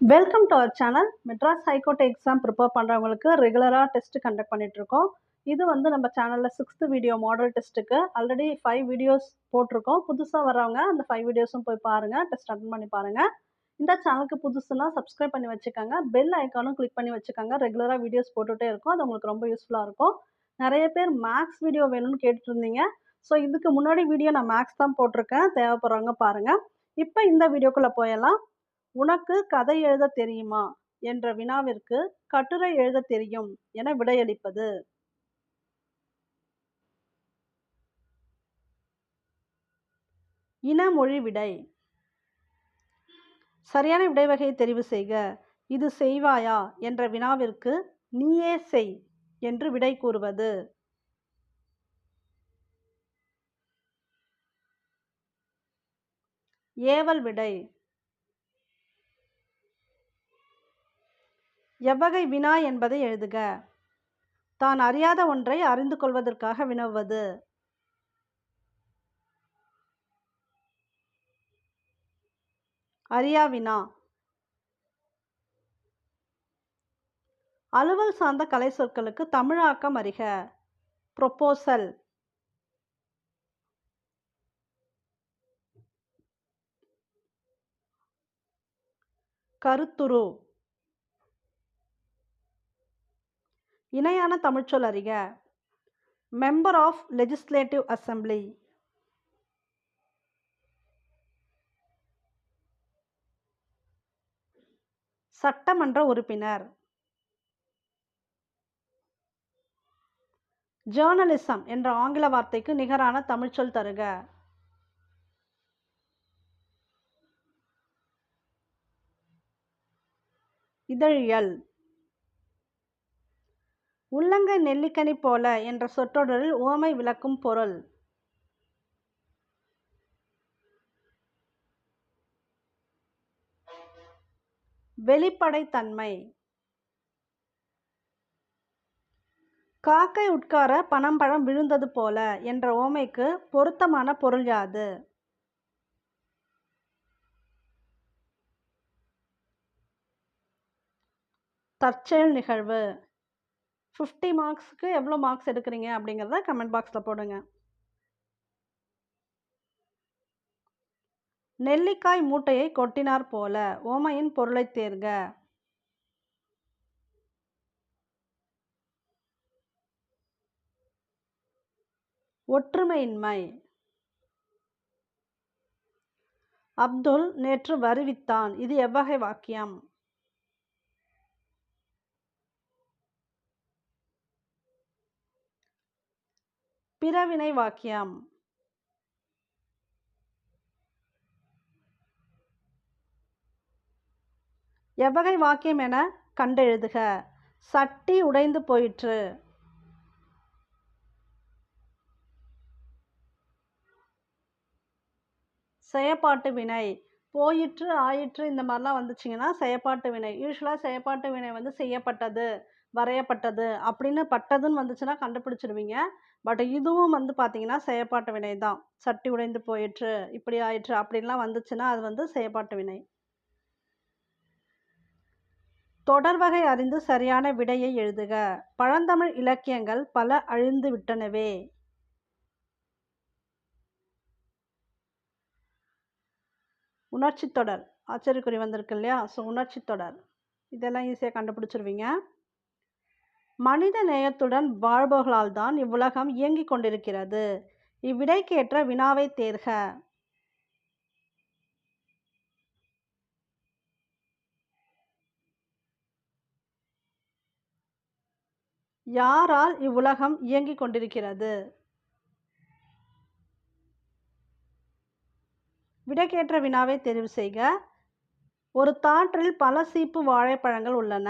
Welcome to our channel Madras high court exam prepare பண்ணுறவங்களுக்கு ரெகுலராக test conduct பண்ணிகிட்ருக்கோம் இது வந்து நம்ம சேனலில் சிக்ஸ்த்து வீடியோ மாடல் டெஸ்ட்டுக்கு ஆல்ரெடி ஃபைவ் வீடியோஸ் போட்டிருக்கோம். புதுசாக வரவங்க அந்த ஃபைவ் வீடியோஸும் போய் பாருங்கள் டெஸ்ட் அட்டன் பண்ணி பாருங்கள் இந்த சேனலுக்கு புதுசுனா சப்ஸ்கிரைப் பண்ணி வச்சுக்கோங்க. பெல் ஐக்கானும் கிளிக் பண்ணி வச்சுக்கோங்க. ரெகுலராக வீடியோஸ் போட்டுகிட்டே இருக்கும். அது உங்களுக்கு ரொம்ப யூஸ்ஃபுல்லாக இருக்கும். நிறைய பேர் மேக்ஸ் வீடியோ வேணும்னு கேட்டுட்டு இருந்தீங்க. ஸோ இதுக்கு முன்னாடி வீடியோ நான் மேக்ஸ் தான் போட்டிருக்கேன். தேவைப்படுறவங்க பாருங்கள் இப்போ இந்த வீடியோக்குள்ளே போயெல்லாம் உனக்கு கதை எழுத தெரியுமா? என்ற வினாவிற்கு கட்டுரை எழுத தெரியும் என விடையளிப்பது. இனமொழி விடை. சரியான விடைவகையை தெரிவு செய்க. இது செய்வாயா? என்ற வினாவிற்கு நீயே செய் என்று விடை கூறுவது. ஏவல் விடை. எவ்வகை வினா என்பதை எழுதுக. தான் அறியாத ஒன்றை அறிந்து கொள்வதற்காக வினவுவது. அறியா வினா. அலுவல் சார்ந்த கலை சொற்களுக்கு தமிழாக்கம் அறிக. ப்ரொப்போசல் கருத்துரு. இணையான தமிழ்ச்சொல் அறிக. மெம்பர் ஆஃப் லெஜிஸ்லேட்டிவ் அசம்பிளி சட்டமன்ற உறுப்பினர். ஜேர்னலிசம் என்ற ஆங்கில வார்த்தைக்கு நிகரான தமிழ்ச்சொல் தருக. இதழியல் உள்ளங்கை நெல்லிக்கனி போல என்ற சொற்றொடரில் ஓமை விளக்கும் பொருள். வெளிப்படைத்தன்மை. காக்கை உட்கார பனம்பழம் விழுந்தது போல என்ற ஓமைக்கு பொருத்தமான பொருள் யாது? தற்செயல் நிகழ்வு. ஃபிஃப்டி மார்க்ஸுக்கு எவ்வளோ மார்க்ஸ் எடுக்கிறீங்க அப்படிங்கிறத கமெண்ட் பாக்ஸில் போடுங்க. நெல்லிக்காய் மூட்டையை கொட்டினார் போல ஓமையின் பொருளை தேர்க. ஒற்றுமையின்மை. அப்துல் நேற்று வருவித்தான். இது எவ்வகை வாக்கியம்? பிறவினை வாக்கியம். எவ்வகை வாக்கியம் என கண்டெழுதுக. சட்டி உடைந்து போயிற்று. செயப்பாட்டு வினை. போயிற்று ஆயிற்று இந்த மாதிரிலாம் வந்துச்சிங்கன்னா செயப்பாட்டு வினை. யூஸ்வலாக செயப்பாட்டு வினை வந்து செய்யப்பட்டது. வரையப்பட்டது அப்படின்னு பட்டதுன்னு வந்துச்சுன்னா கண்டுபிடிச்சிடுவீங்க பட் இதுவும் வந்து பார்த்தீங்கன்னா செயப்பாட்டு வினை தான். சட்டி உடைந்து போயிற்று இப்படி ஆயிற்று அப்படின்லாம் வந்துச்சுன்னா அது வந்து செயப்பாட்டு வினை. தொடர் வகை அறிந்து சரியான விடையை எழுதுக. பழந்தமிழ் இலக்கியங்கள் பல அழிந்து விட்டனவே. உணர்ச்சி தொடர். ஆச்சரியக்குறி வந்திருக்கு இல்லையா? ஸோ உணர்ச்சி தொடர். இதெல்லாம் ஈஸியாக கண்டுபிடிச்சிருவீங்க. மனித நேயத்துடன் வாழ்பவர்களால் தான் இவ்வுலகம் இயங்கிக் கொண்டிருக்கிறது. இவ்விடைக்கேற்ற வினாவை தேர்க. யாரால் இவ்வுலகம் இயங்கிக் கொண்டிருக்கிறது? விடைக்கேற்ற வினாவை தெரிவு செய்க. ஒரு தாற்றில் பல சீப்பு வாழைப்பழங்கள் உள்ளன.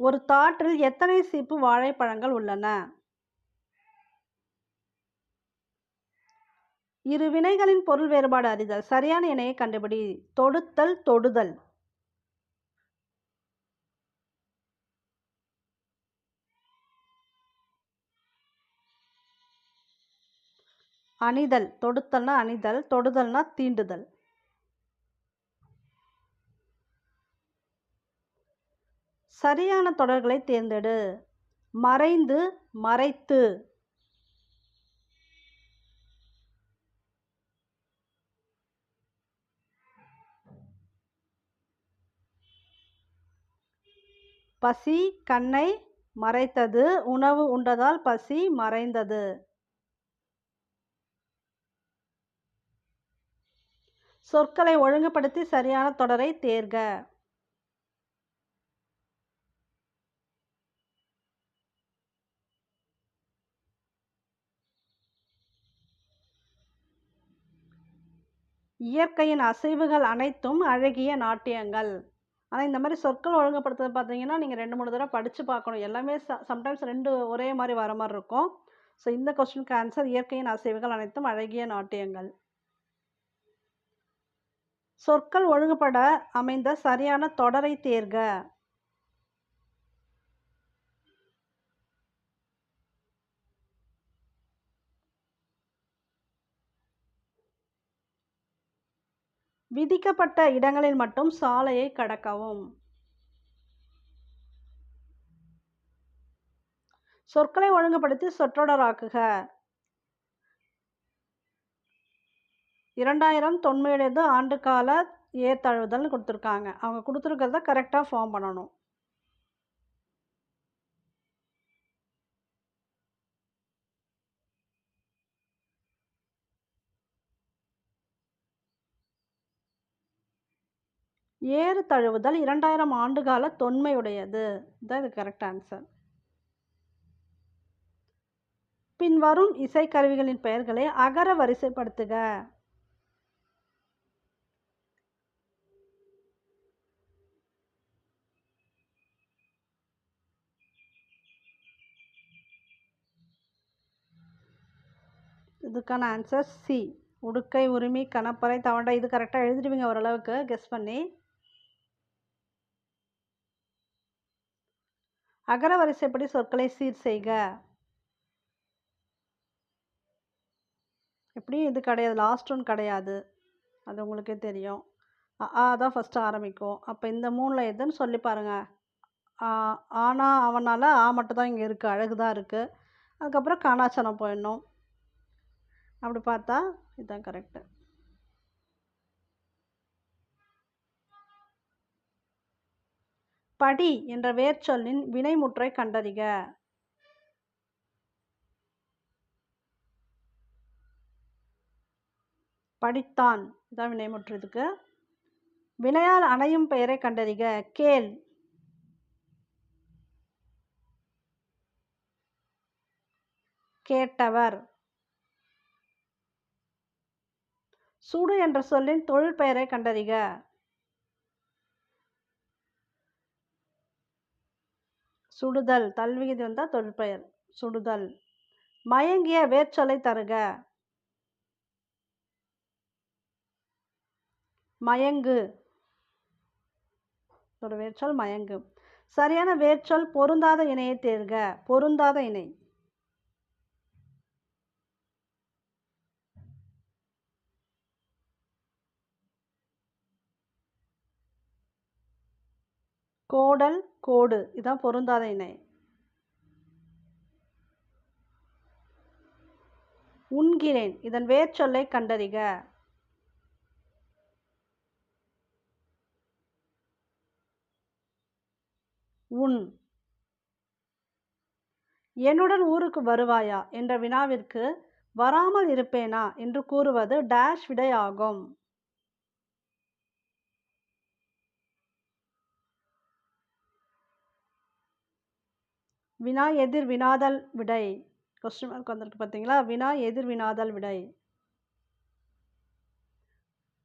ஒரு தாற்றில் எத்தனை சீப்பு வாழைப்பழங்கள் உள்ளன? இரு வினைகளின் பொருள் வேறுபாடு அறிதல். சரியான இணையை கண்டுபிடி. தொடுத்தல் தொடுதல். அணிதல். தொடுத்தல்னா அணிதல் தொடுதல்னா தீண்டுதல். சரியான தொடர்களை தேர்ந்தெடு. மறைந்து மறைத்து. பசி கண்ணை மறைத்தது உணவு உண்டதால் பசி மறைந்தது. சொற்களை ஒழுங்குபடுத்தி சரியான தொடரை தேர்க. இயற்கையின் அசைவுகள் அனைத்தும் அழகிய நாட்டியங்கள். ஆனால் இந்த மாதிரி சொற்கள் ஒழுங்குபடுத்துறது பார்த்தீங்கன்னா நீங்கள் ரெண்டு மூணு தடவை படித்து பார்க்கணும். எல்லாமே ச சம்டைம்ஸ் ரெண்டு ஒரே மாதிரி வர மாதிரி இருக்கும். ஸோ இந்த கொஸ்டினுக்கு ஆன்சர் இயற்கையின் அசைவுகள் அனைத்தும் அழகிய நாட்டியங்கள். சொற்கள் ஒழுங்குபட அமைந்த சரியான தொடரை தேர்க. விதிக்கப்பட்ட இடங்களில் மட்டும் சாலையை கடக்கவும். சொற்களை ஒழுங்குபடுத்தி சொற்றொடராக்குக இரண்டாயிரம் தொன்மையுடையது ஆண்டுக்கால ஏத்தழுவுதல்னு கொடுத்துருக்காங்க. அவங்க கொடுத்துருக்கிறத கரெக்டாக ஃபார்ம் பண்ணணும். ஏறு தழுவுதல் இரண்டாயிரம் ஆண்டுகால தொன்மையுடையது. தான் இது கரெக்ட் ஆன்சர் பின்வரும் இசைக்கருவிகளின் பெயர்களை அகர வரிசைப்படுத்துக. இதுக்கான ஆன்சர் சி உடுக்கை உரிமை கணப்பறை தவண்டை இது கரெக்டாக எழுதிடுவீங்க ஓரளவுக்கு. கெஸ் பண்ணி. அகர வரிசைப்படி சொற்களை சீர் செய்க. எப்படியும் இது கிடையாது. லாஸ்ட் ஒன் கிடையாது. அது உங்களுக்கே தெரியும். ஆ தான் ஃபஸ்ட்டு ஆரம்பிக்கும். அப்போ இந்த மூணில் எதுன்னு சொல்லி பாருங்கள் ஆனால் அவனால் ஆ மட்டும் தான் இங்கே இருக்குது அழகு தான் இருக்குது அதுக்கப்புறம் காணாச்சனம் போயிடணும். அப்படி பார்த்தா இதுதான் கரெக்டு படி என்ற வேர்ச்சொல்லின் வினைமுற்றை கண்டறிக. படித்தான். இதான் வினைமுற்று இதுக்கு. வினையால் அணையும் பெயரை கண்டறிக. கேள். கேட்டவர். சூடு என்ற சொல்லின் தொழில் பெயரை கண்டறிக. சுடுதல் தல்விகுதி வந்தால் தொழிற்பெயர் சுடுதல். மயங்கிய வேர்ச்சொல்லை தருக. மயங்கு. ஒரு வேர்ச்சொல் மயங்கு. சரியான வேர்ச்சொல் பொருந்தாத இணையை தேர்க. பொருந்தாத இணை. கோடல் கோடு. இதான் பொருந்தாத இணை. உண்கிறேன். இதன் வேர்ச்சொல்லை கண்டறிக. உன். என்னுடன் ஊருக்கு வருவாயா? என்ற வினாவிற்கு வராமல் இருப்பேனா? என்று கூறுவது டேஷ் விடையாகும். வினா எதிர் வினாதல் விடை. கொஸ்டின் மார்க் வந்திருக்கு பார்த்தீங்களா வினா எதிர் வினாதல் விடை.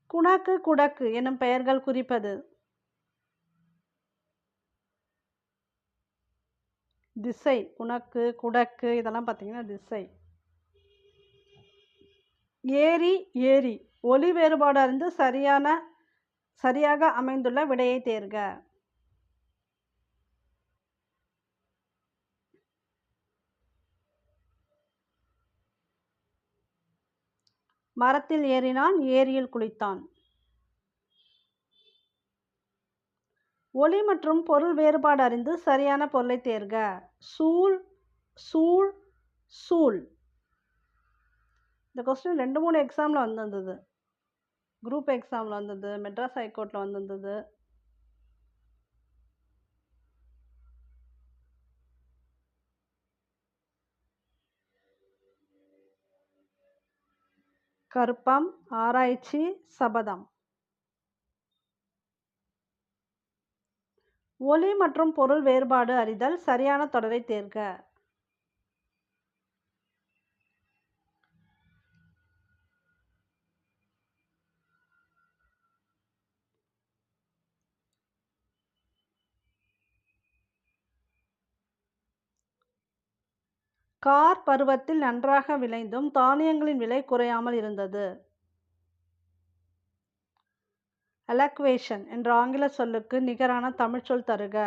குணக்கு குடக்கு என்னும் பெயர்கள் குறிப்பது. திசை குணக்கு குடக்கு இதெல்லாம் பார்த்தீங்கன்னா திசை. ஏரி ஏரி. ஒலி வேறுபாடு அறிந்து சரியான சரியாக அமைந்துள்ள விடையை தேர்க. மரத்தில் ஏறினான் ஏரியில் குளித்தான். ஒளி மற்றும் பொருள் வேறுபாடு அறிந்து சரியான பொருளை தேர்க. சூழ் சூழ் சூழ். இந்த கொஸ்டின் ரெண்டு மூணு எக்ஸாமில் வந்திருந்தது. குரூப் எக்ஸாமில் வந்தது மெட்ராஸ் ஹைகோர்ட்டில் வந்திருந்தது. கருப்பம் ஆராய்ச்சி சபதம். ஒலி மற்றும் பொருள் வேறுபாடு அறிதல் சரியான தொடரை தேர்க. கார் பருவத்தில் நன்றாக விளைந்தும் தானியங்களின் விலை குறையாமல் இருந்தது. அலக்வேஷன் என்ற ஆங்கில சொல்லுக்கு நிகரான தமிழ்ச்சொல் தருக.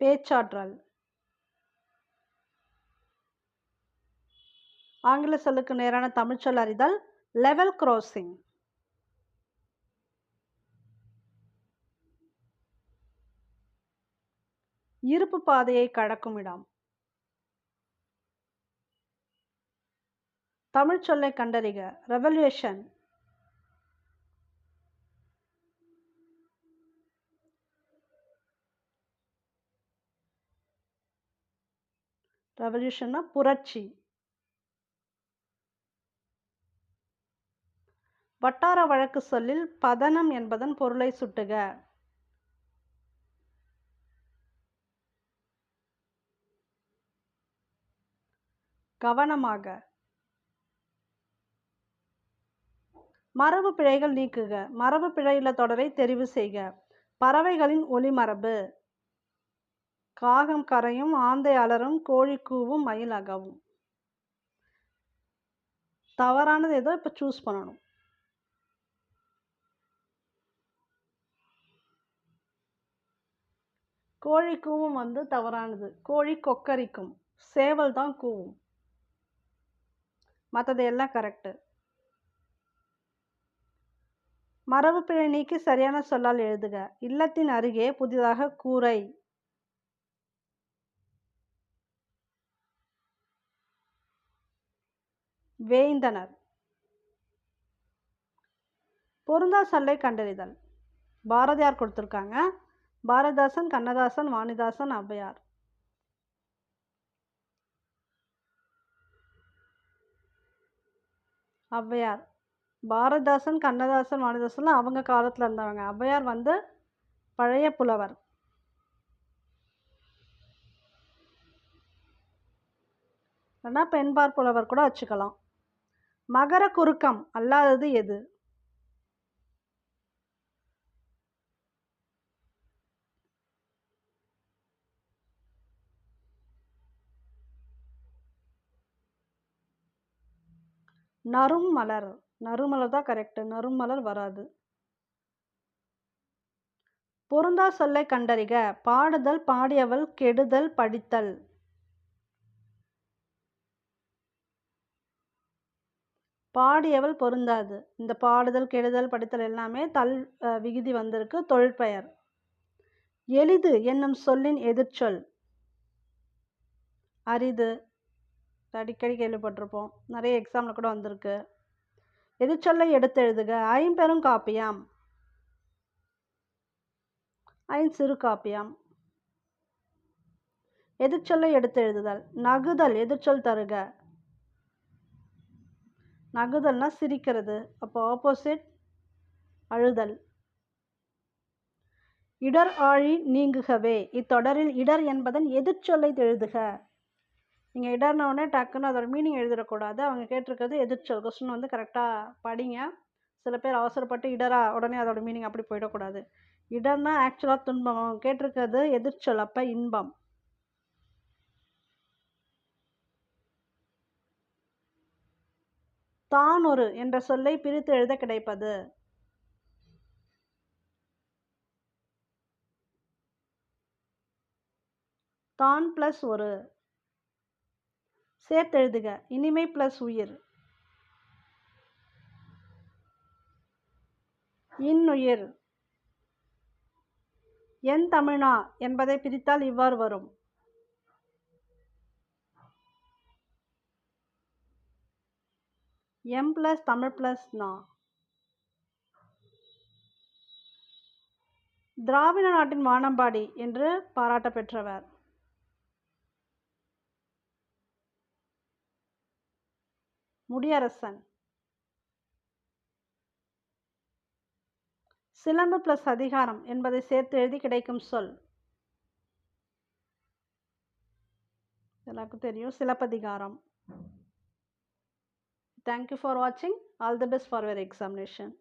பேச்சாற்றல். ஆங்கில சொல்லுக்கு நேரான தமிழ்ச்சொல் அறிதல் லெவல் கிராசிங் இருப்பு பாதையை கடக்கும் இடம். தமிழ் சொல்லை கண்டறிக. ரெவல்யூஷன் ரெவல்யூஷன்னா புரட்சி. வட்டார வழக்கு சொல்லில் பதனம் என்பதன் பொருளை சுட்டுக. கவனமாக. மரபு பிழைகள் நீக்குக. மரபு பிழையுள்ள தொடரை தெரிவு செய்க. பறவைகளின் ஒளிமரபு காகம் கரையும் ஆந்தை அலரும் கோழி கூவும் மயில் அகவும். தவறானது ஏதோ இப்போ சூஸ் பண்ணணும். கோழி கூவும் வந்து தவறானது. கோழி கொக்கரிக்கும். சேவல் தான் கூவும். மற்றது எல்லாம் கரெக்டு மரபு பிழை நீக்கி சரியான சொல்லால் எழுதுக. இல்லத்தின் அருகே புதிதாக கூரை. வேய்ந்தனர். பொருந்தா சொல்லை கண்டறிதல். பாரதியார் கொடுத்துருக்காங்க. பாரதாசன் கண்ணதாசன் வாணிதாசன் ஔவையார் ஔவையார் பாரதாசன் கண்ணதாசன் வாணிதாசன்லாம் அவங்க காலத்தில் இருந்தவங்க. ஔவையார் வந்து பழைய புலவர். இல்லைன்னா பெண்பார் புலவர் கூட வச்சுக்கலாம். மகர குறுக்கம் அல்லாதது எது? நறும் மலர். நறுமலர் தான் கரெக்டு நறுமலர் வராது. பொருந்தா சொல்லை கண்டறிக. பாடுதல் பாடியவள் கெடுதல் படித்தல். பாடியவள் பொருந்தாது. இந்த பாடுதல் கெடுதல் படித்தல் எல்லாமே தல் விகுதி வந்திருக்கு. தொழிற்பெயர் எளிது என்னும் சொல்லின் எதிர்ச்சொல். அரிது. அடிக்கடி கேள்விப்பட்டிருப்போம். நிறைய எக்ஸாமில் கூட வந்திருக்கு. எதிர்ச்சொல்லை எடுத்து எழுதுக? ஐம்பெரும் காப்பியம். ஐஞ்சிறு காப்பியம். எதிர்ச்சொல்லை எடுத்து எழுதுதல்? நகுதல் எதிர்ச்சொல் தருக? நகுதல்னா சிரிக்கிறது. அப்போ ஆப்போசிட் அழுதல். இடர் ஆழி நீங்குகவே. இத்தொடரில் இடர் என்பதன் எதிர்ச்சொல்லை எழுதுக? நீங்கள் இடர்னோடனே டக்குன்னு அதோட மீனிங் எழுதிடக்கூடாது. அவங்க கேட்டிருக்கிறது எதிர்ச்சல். கொஸ்டின் வந்து கரெக்டாக படிங்க. சில பேர் அவசரப்பட்டு இடரா உடனே அதோட மீனிங் அப்படி போயிடக்கூடாது. இடர்னா ஆக்சுவலாக துன்பம். அவங்க கேட்டிருக்கிறது எதிர்ச்சொல் அப்போ இன்பம். தான் ஒரு என்ற சொல்லை பிரித்து எழுத கிடைப்பது. தான் ப்ளஸ் ஒரு. சேர்த்தெழுதுக. இனிமை ப்ளஸ் உயிர். இன்னுயிர். என் தமிழா என்பதை பிரித்தால் இவ்வாறு வரும். எம் ப்ளஸ் தமிழ் ப்ளஸ் நா. திராவிட நாட்டின் வானம்பாடி என்று பாராட்ட பெற்றவர். முடியரசன். சிலம்பு பிளஸ் அதிகாரம் என்பதை சேர்த்து எழுதி கிடைக்கும் சொல். எல்லாருக்கும் தெரியும் சிலப்பதிகாரம். தேங்க்யூ ஃபார் வாட்சிங் all the best for your examination